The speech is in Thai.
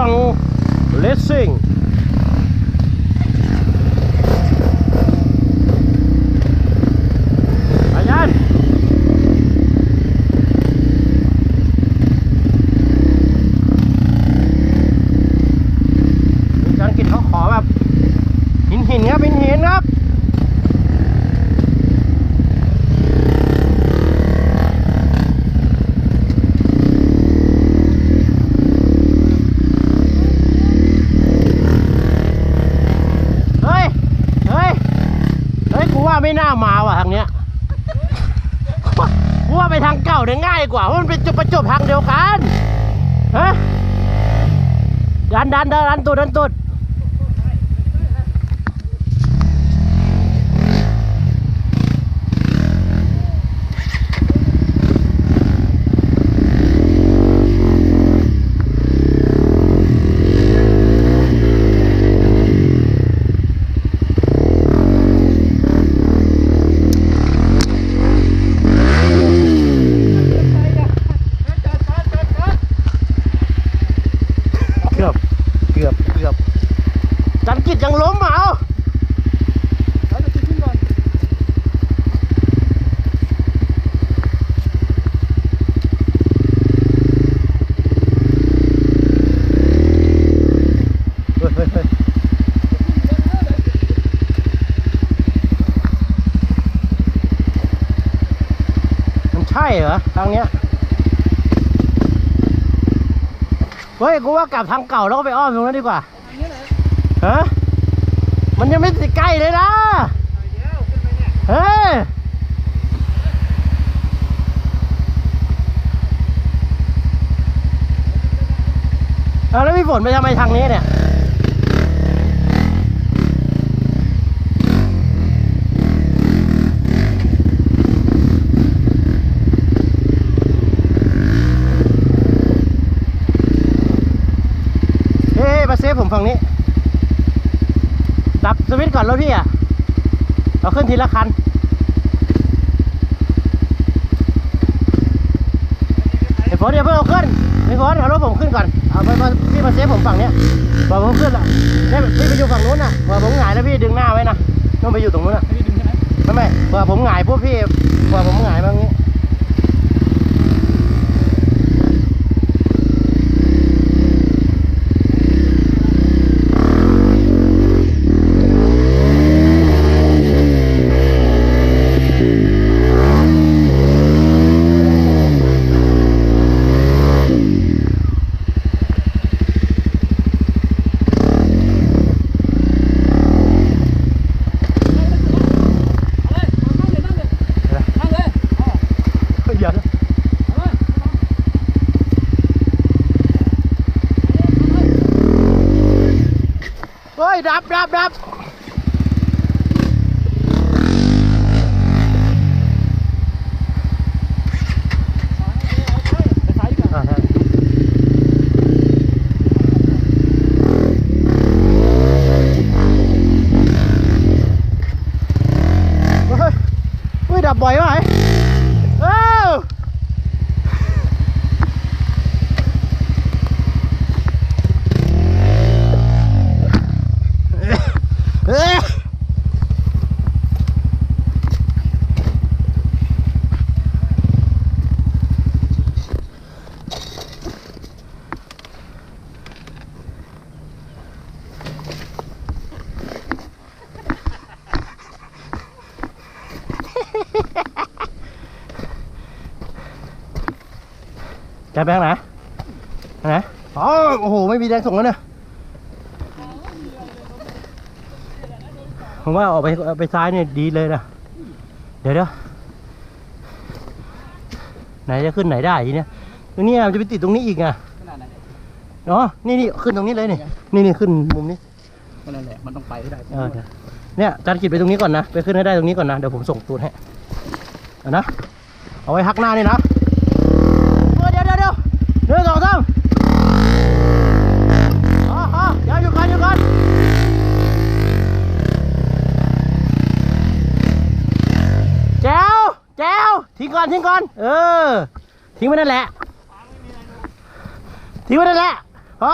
ช่องเลสซิ่งอาจารย์อาจารย์กิจเขาขอแบบหินหินครับหินหินครับ เฮ้ย เฮ้ย เฮ้ย กูว่า ไม่น่ามาว่ะทางเนี้ยกูว่าไปทางเก่าเนี่ยง่ายกว่าเพราะมันเป็นจุดประจบทางเดียวกันฮะดันดันดันดันตุดดันตุดเกือบ เกือบ เกือบ จัน กิจยังล้มอะเอาเฮ้ยเฮ้ยเฮ้ยมันใช่เหรอทางเนี้ยเฮ้ย กูว่ากลับทางเก่าแล้วก็ไปอ้อมตรงนั้นดีกว่าฮะ มันยังไม่ติดใกล้เลยนะเฮ้ยเอาแล้วมีฝนไปทำไมทางนี้เนี่ย เฮ้ยมาเซฟผมฝั่งนี้ ดับสวิตช์ก่ อนรถพี่อะ เราขึ้นทีละคันไอ้ฝนเดี๋ยวเพิ่งเอาขึ้นไอ้ฝนเอารถผมขึ้นก่อน เอาไปมาพี่มาเซฟผมฝั่งเนี้ยพอผมขึ้นอะเนี่ยพี่ไปอยู่ฝั่งนู้นอะพอผมหงายแล้วพี่ดึงหน้าไว้นะต้องไปอยู่ตรงนู้นอะไม่ไม่พอผมหงายพวกพี่พอผมหงายมาอย่างนี้ ยดับดับดับเฮ้ยดับบ่อยไหมเอ้า เอ้ย จะไปทางไหนทางไหนอ๋อโอ้โห ไม่มีแรงส่งแล้วเนี่ยผมว่าออกไปไปซ้ายเนี่ยดีเลยนะ เดี๋ยวเดี๋ยวไหนจะขึ้นไหนได้ทีเนี้ยตรงนี้มันจะไปติดตรงนี้อีกอะอ๋อนี่นี่ขึ้นตรงนี้เลยนี่นี่นี่ขึ้นมุมนี้นั่นแหละมันต้องไปให้ได้เออเดี๋ยวเนี่ยจานกิจไปตรงนี้ก่อนนะ ไปขึ้นให้ได้ตรงนี้ก่อนนะ เดี๋ยวผมส่งตูนให้เอานะ เอาไว้ฮักหน้านี่นะ แจ้วทิ้งก่อนทิ้งก่อน เออ ทิ้งไว้นั่นแหละ ทิ้งไว้นั่นแหละพอ